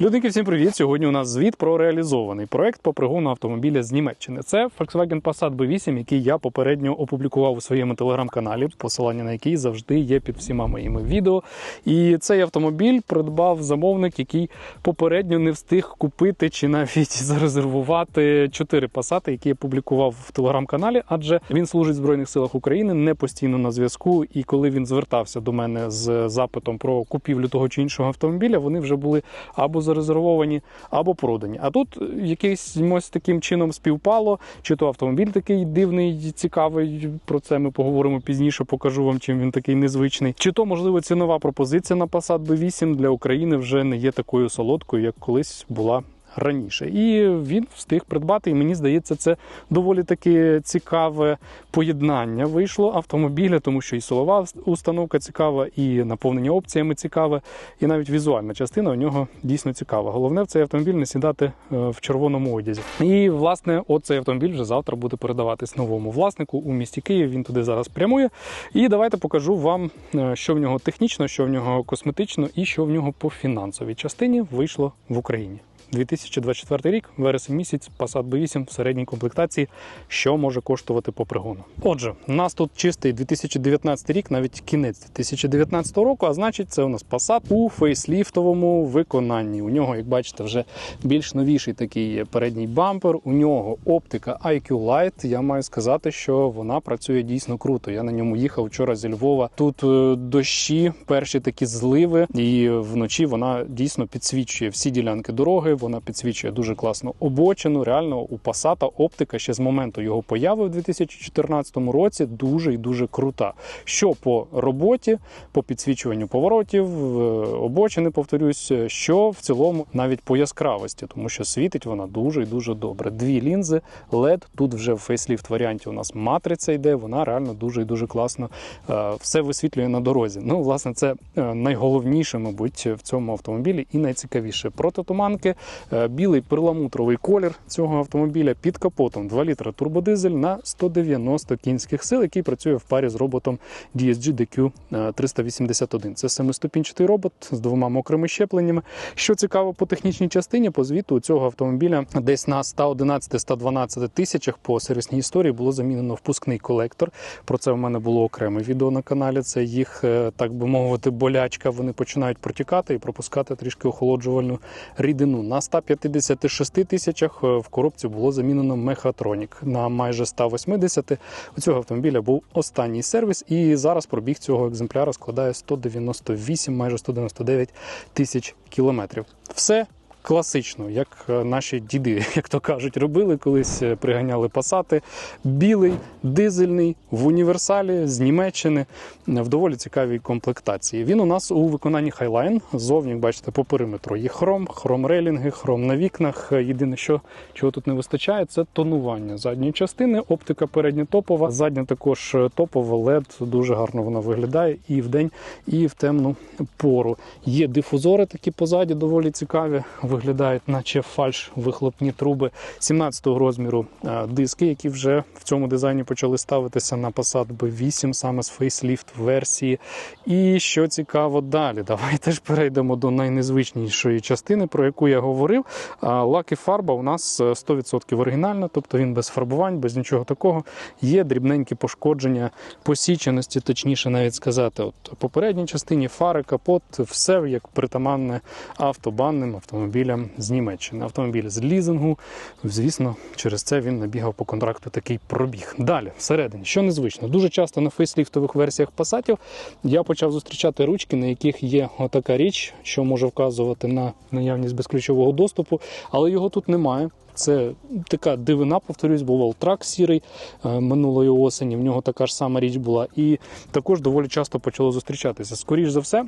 Людники, всім привіт! Сьогодні у нас звіт про реалізований проект по пригону автомобіля з Німеччини. Це Volkswagen Passat B8, який я попередньо опублікував у своєму телеграм-каналі, посилання на який завжди є під всіма моїми відео. І цей автомобіль придбав замовник, який попередньо не встиг купити чи навіть зарезервувати чотири Passat, які я публікував в телеграм-каналі, адже він служить в Збройних силах України не постійно на зв'язку. І коли він звертався до мене з запитом про купівлю того чи іншого автомобіля, вони вже були або зарезервовані, або продані. А тут якийсь ось таким чином співпало, чи то автомобіль такий дивний, цікавий. Про це ми поговоримо пізніше. Покажу вам, чим він такий незвичний. Чи то, можливо, цінова пропозиція на Passat B8 для України вже не є такою солодкою, як колись була. Раніше і він встиг придбати, і мені здається, це доволі таки цікаве поєднання вийшло автомобіля, тому що і силова установка цікава, і наповнення опціями цікаве, і навіть візуальна частина у нього дійсно цікава. Головне в цей автомобіль не сідати е, в червоному одязі. І власне, оцей автомобіль вже завтра буде передаватись новому власнику у місті Київ. Він туди зараз прямує. І давайте покажу вам, е, що в нього технічно, що в нього косметично, і що в нього по фінансовій частині вийшло в Україні. 2024 рік, вересень місяць, Passat B8 в середній комплектації, що може коштувати по пригону. Отже, у нас тут чистий 2019 рік, навіть кінець 2019 року, а значить, це у нас Passat у фейсліфтовому виконанні. У нього, як бачите, вже більш новіший такий передній бампер. У нього оптика IQ Light. Я маю сказати, що вона працює дійсно круто. Я на ньому їхав вчора зі Львова. Тут е, дощі, перші такі зливи, і вночі вона дійсно підсвічує всі ділянки дороги вона підсвічує дуже класно обочину. Реально у Passat оптика ще з моменту його появи в 2014 році дуже і дуже крута. Що по роботі, по підсвічуванню поворотів, е, обочини, повторюсь, що в цілому навіть по яскравості, тому що світить вона дуже і дуже добре. Дві лінзи, LED, тут вже в фейсліфт варіанті у нас матриця йде, вона реально дуже і дуже класно е, все висвітлює на дорозі. Ну, власне, це е, найголовніше, мабуть, в цьому автомобілі і найцікавіше. Протитуманки, Е, білий перламутровий колір цього автомобіля під капотом 2 літра турбодизель на 190 кінських сил, який працює в парі з роботом DSG DQ 381. Це семиступінчатий робот з двома мокрими щепленнями. Що цікаво по технічній частині, по звіту цього автомобіля десь на 111-112 тисячах по сервісній історії було замінено впускний колектор. Про це в мене було окреме відео на каналі. Це їх, е, так би мовити, болячка. Вони починають протікати і пропускати трішки охолоджувальну рідину. На 156 тисячах е, в коробці було замінено мехатронік. На майже 180 у цього автомобіля був останній сервіс, і зараз пробіг цього екземпляра складає 198, майже 199 тисяч кілометрів. Все класично, як е, наші діди, як то кажуть, робили колись, е, приганяли пасати. Білий, дизельний в універсалі з Німеччини в доволі цікавій комплектації. Він у нас у виконанні Highline. Зовні, бачите, по периметру є хром, хром рейлінги, хром на вікнах. Єдине, що чого тут не вистачає, це тонування задньої частини. Оптика передня топова, задня також топова, LED, дуже гарно вона виглядає і в день, і в темну пору. Є дифузори такі позаді, доволі цікаві виглядають, наче фальш вихлопні труби 17-го розміру е, диски, які вже в цьому дизайні почали ставитися на Passat B8, саме з фейсліфт версії. І що цікаво далі, давайте ж перейдемо до найнезвичнішої частини, про яку я говорив. Лаки фарба у нас 100% оригінальна, тобто він без фарбувань, без нічого такого. Є дрібненькі пошкодження посіченості, точніше навіть сказати. От Попередній частині фари, капот, все як притаманне автобанним автомобілям автомобілям з Німеччини. Автомобіль з лізингу. Звісно, через це він набігав по контракту такий пробіг. Далі, всередині, що незвично, дуже часто на фейсліфтових версіях пасатів я почав зустрічати ручки, на яких є отака річ, що може вказувати на наявність безключового доступу, але його тут немає. Це така дивина, повторюсь, був Волтрак сірий е, минулої осені. В нього така ж сама річ була, і також доволі часто почало зустрічатися. Скоріше за все,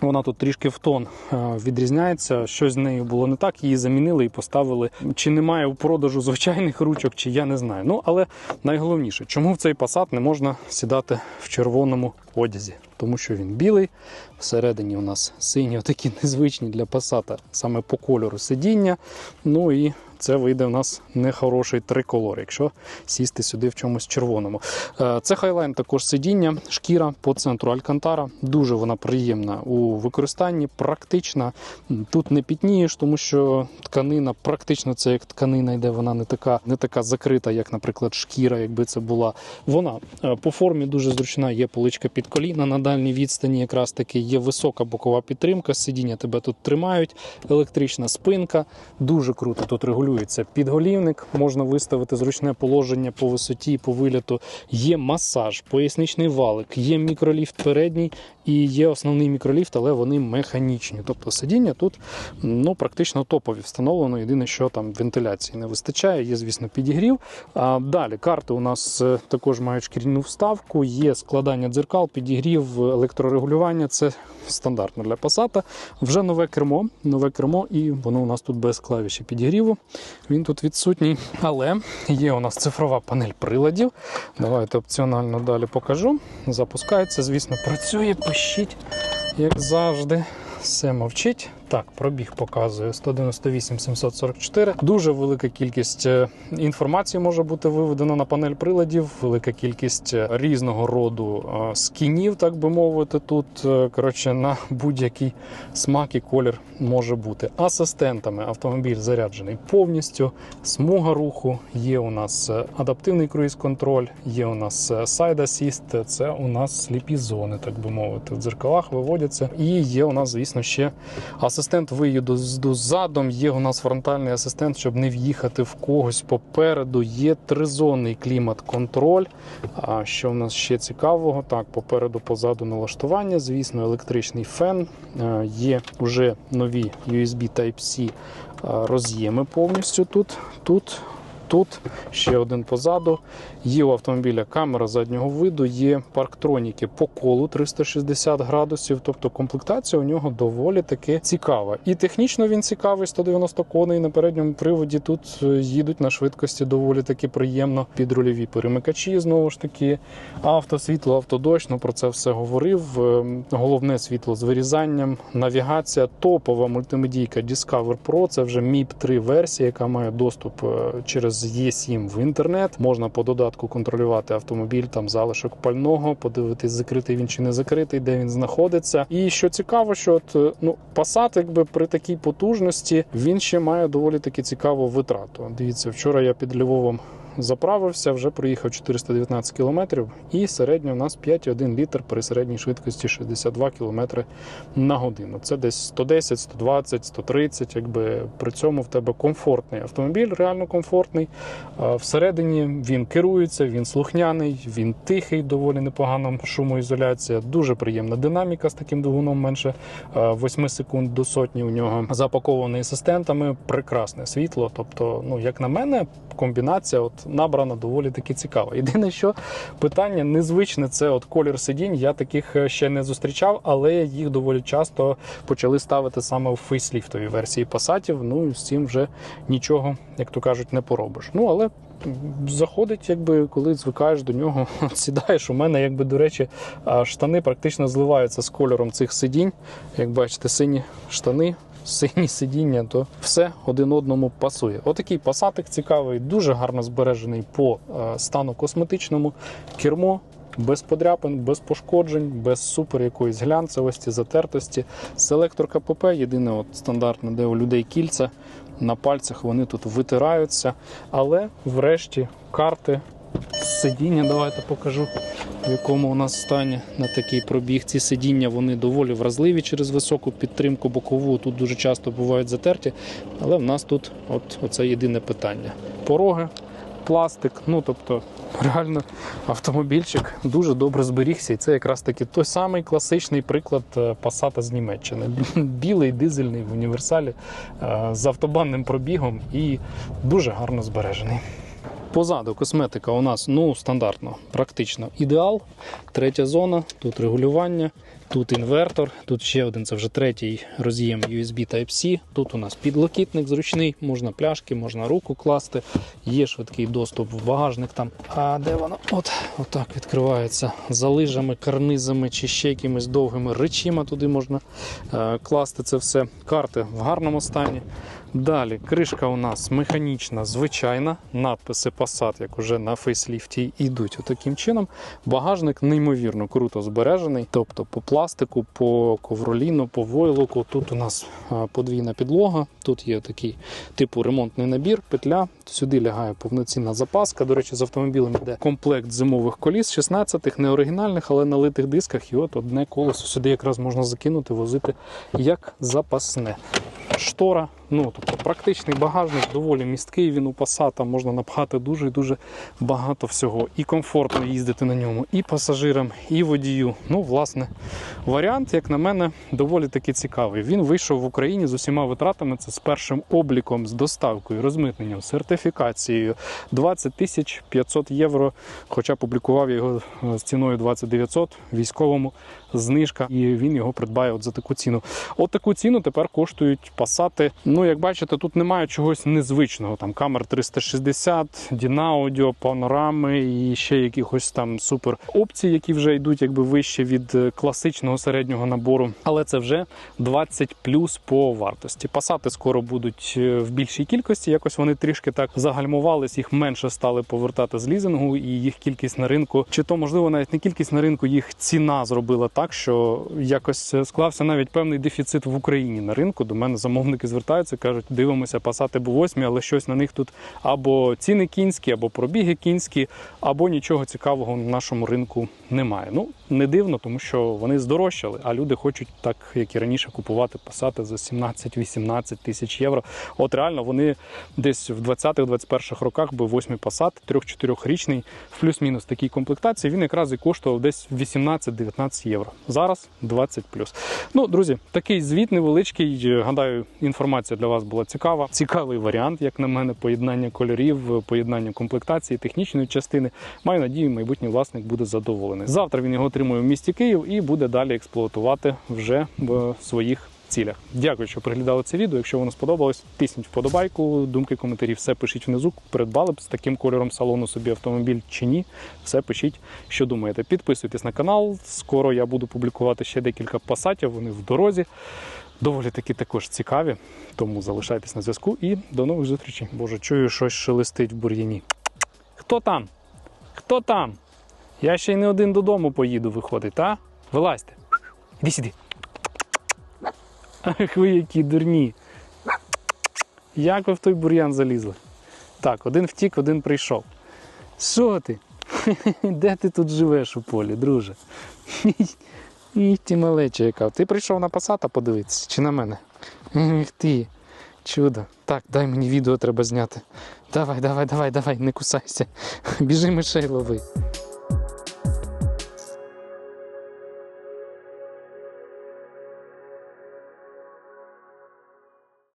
вона тут трішки в тон е, відрізняється. Щось з нею було не так, її замінили і поставили. Чи немає у продажу звичайних ручок, чи я не знаю. Ну але найголовніше, чому в цей Passat не можна сідати в червоному одязі? Тому що він білий, всередині у нас сині, такі незвичні для Passat, саме по кольору сидіння. Ну і це вийде в нас нехороший триколор, якщо сісти сюди в чомусь червоному. Е, Це хайлайн також сидіння, шкіра по центру Алькантара. Дуже вона приємна у використанні, практична. Тут не пітнієш, тому що тканина практично це як тканина йде, вона не така, не така закрита, як, наприклад, шкіра, якби це була. Вона е, по формі дуже зручна. Є поличка під коліна на дальній відстані. Якраз таки є висока бокова підтримка. Сидіння тебе тут тримають, електрична спинка. Дуже круто тут регулюється підголівник. Можна виставити зручне положення по висоті, по виліту. Є масаж, поясничний валик, є мікроліфт передній і є основний мікроліфт, але вони механічні. Тобто сидіння тут ну практично топові встановлено. Єдине, що там вентиляції не вистачає. Є, звісно, підігрів. А далі карти у нас е, також мають шкіряну вставку, є складання дзеркал, підігрів, електрорегулювання. Це стандартно для Passat. Вже нове кермо, нове кермо, і воно у нас тут без клавіші підігріву. Він тут відсутній. Але є у нас цифрова панель приладів. Давайте опціонально далі покажу. Запускається, звісно, працює, пищить, як завжди. Все мовчить. Так, пробіг показує 198 744. Дуже велика кількість е, інформації може бути виведена на панель приладів, велика кількість е, різного роду е, скінів, так би мовити. Тут коротше на будь-який смак і колір може бути. Асистентами автомобіль заряджений повністю. Смуга руху є у нас адаптивний круїз-контроль, є у нас сайд асіст. Це у нас сліпі зони, так би мовити. В дзеркалах виводяться. І є у нас, звісно, ще асистент виїду з задом. Є у нас фронтальний асистент, щоб не в'їхати в когось попереду. Є тризонний клімат-контроль. А що в нас ще цікавого? Так, попереду, позаду налаштування. Звісно, електричний фен. Е, Є вже нові USB Type-C е, роз'єми повністю тут. Тут. Тут ще один позаду. Є у автомобіля камера заднього виду, є парктроніки по колу 360 градусів. Тобто комплектація у нього доволі таки цікава. І технічно він цікавий, 190 коней на передньому приводі. Тут е, їдуть на швидкості доволі таки приємно. Підрульові перемикачі знову ж таки. Автосвітло, автодощ, ну про це все говорив. Ем, Головне світло з вирізанням, навігація, топова мультимедійка Discover Pro. Це вже MIP 3 версія, яка має доступ е, через Е7 в інтернет. Можна по додатку контролювати автомобіль, там залишок пального, подивитись, закритий він чи не закритий, де він знаходиться. І що цікаво, що от, е, ну Passat, якби при такій потужності він ще має доволі таки цікаву витрату. Дивіться, вчора я під Львовом заправився, вже проїхав 419 кілометрів, і середньо у нас 5,1 літр при середній швидкості 62 кілометри на годину. Це десь 110, 120, 130, якби при цьому в тебе комфортний автомобіль, реально комфортний. Всередині він керується, він слухняний, він тихий, доволі непогана шумоізоляція, дуже приємна динаміка з таким двигуном менше е, 8 секунд до сотні у нього запакований асистентами, прекрасне світло. Тобто, ну як на мене, комбінація от набрана доволі таки цікава. Єдине, що питання незвичне, це от колір сидінь. Я таких е, ще не зустрічав, але їх доволі часто почали ставити саме в фейсліфтовій версії пасатів. Ну і з цим вже нічого, як то кажуть, не поробиш. Ну але. Заходить, якби коли звикаєш до нього, сідаєш. У мене, якби до речі, штани практично зливаються з кольором цих сидінь. Як бачите, сині штани, сині сидіння, то все один одному пасує. Отакий пасатик цікавий, дуже гарно збережений по е, стану косметичному. Кермо без подряпин, без пошкоджень, без супер якоїсь глянцевості, затертості. Селектор КПП, єдине от стандартне, де у людей кільця на пальцях вони тут витираються. Але врешті карти сидіння, давайте покажу, в якому у нас стані на такий пробіг. Ці сидіння вони доволі вразливі через високу підтримку бокову. Тут дуже часто бувають затерті, але в нас тут от оце єдине питання. Пороги, пластик, ну тобто. Реально автомобільчик дуже добре зберігся, і це якраз таки той самий класичний приклад е, Passat з Німеччини. Білий дизельний в універсалі е, з автобанним пробігом і дуже гарно збережений. Позаду косметика у нас ну стандартно, практично ідеал. Третя зона, тут регулювання, Тут інвертор, тут ще один, це вже третій роз'єм USB Type-C. Тут у нас підлокітник зручний, можна пляшки, можна руку класти. Є швидкий доступ в багажник там. А де воно? От, отак відкривається за лижами, карнизами чи ще якимись довгими речима. Туди можна е, класти це все. Карти в гарному стані. Далі кришка у нас механічна, звичайна. Надписи Passat, як уже на фейсліфті, йдуть таким чином. Багажник неймовірно круто збережений. Тобто по пластику, по ковроліну, по войлоку. Тут у нас подвійна підлога. Тут є такий типу ремонтний набір, петля. Сюди лягає повноцінна запаска. До речі, з автомобілем йде комплект зимових коліс, 16-х, не оригінальних, але на литих дисках. І от одне колесо сюди якраз можна закинути, возити як запасне. Штора, ну тобто практичний багажник, доволі місткий. Він у Passat, можна напхати дуже і дуже багато всього. І комфортно їздити на ньому, і пасажирам, і водію. Ну, власне, варіант, як на мене, доволі таки цікавий. Він вийшов в Україні з усіма витратами. Це з першим обліком, з доставкою, розмитненням, сертифікацією 20 тисяч 500 євро. Хоча публікував його е, з ціною 20 900 військовому знижка, і він його придбає от за таку ціну. От таку ціну тепер коштують. Ну, як бачите, тут немає чогось незвичного. Там камер 360, Дінаудіо, панорами і ще якихось там супер опцій, які вже йдуть якби вище від е, класичного середнього набору. Але це вже 20 плюс по вартості. Пасати скоро будуть е, в більшій кількості. Якось вони трішки так загальмувались, їх менше стали повертати з лізингу, і їх кількість на ринку, чи то можливо навіть не кількість на ринку, їх ціна зробила так, що якось склався навіть певний дефіцит в Україні на ринку. До мене замовники звертаються, кажуть, дивимося, пасати б 8 але щось на них тут або ціни кінські, або пробіги кінські, або нічого цікавого на нашому ринку немає. Ну не дивно, тому що вони здорожчали, а люди хочуть так, як і раніше, купувати пасати за 17-18 тисяч євро. От реально вони десь в 20-21 роках би 8 пасат, 3-4 річний, в плюс-мінус такій комплектації, він якраз і коштував десь 18-19 євро. Зараз 20 плюс. Ну, друзі, такий звіт невеличкий. Гадаю, інформація для вас була цікава. Цікавий варіант, як на мене, поєднання кольорів, поєднання комплектації, технічної частини. Маю надію, майбутній власник буде задоволений. Завтра він його отримує в місті Київ і буде далі експлуатувати вже в своїх. Цілях. Дякую, що переглядали це відео. Якщо воно сподобалось, тисніть вподобайку, думки, коментарі, все пишіть внизу. Придбали б з таким кольором салону собі автомобіль чи ні. Все пишіть, що думаєте. Підписуйтесь на канал. Скоро я буду публікувати ще декілька пасатів. Вони в дорозі. Доволі таки також цікаві. Тому залишайтесь на зв'язку і до нових зустрічей. Боже, чую, щось шелестить в бур'яні. Хто там? Хто там? Я ще й не один додому поїду, виходить, та? Вилазьте. Іди сюди. Ах, ви які дурні. Як ви в той бур'ян залізли? Так, один втік, один прийшов. Що ти? Де ти тут живеш у полі, друже? І ти малеча яка. Ти прийшов на пасата подивитися чи на мене? Ех ти, чудо. Так, дай мені відео треба зняти. Давай, давай, давай, давай, не кусайся. Біжи мишей лови.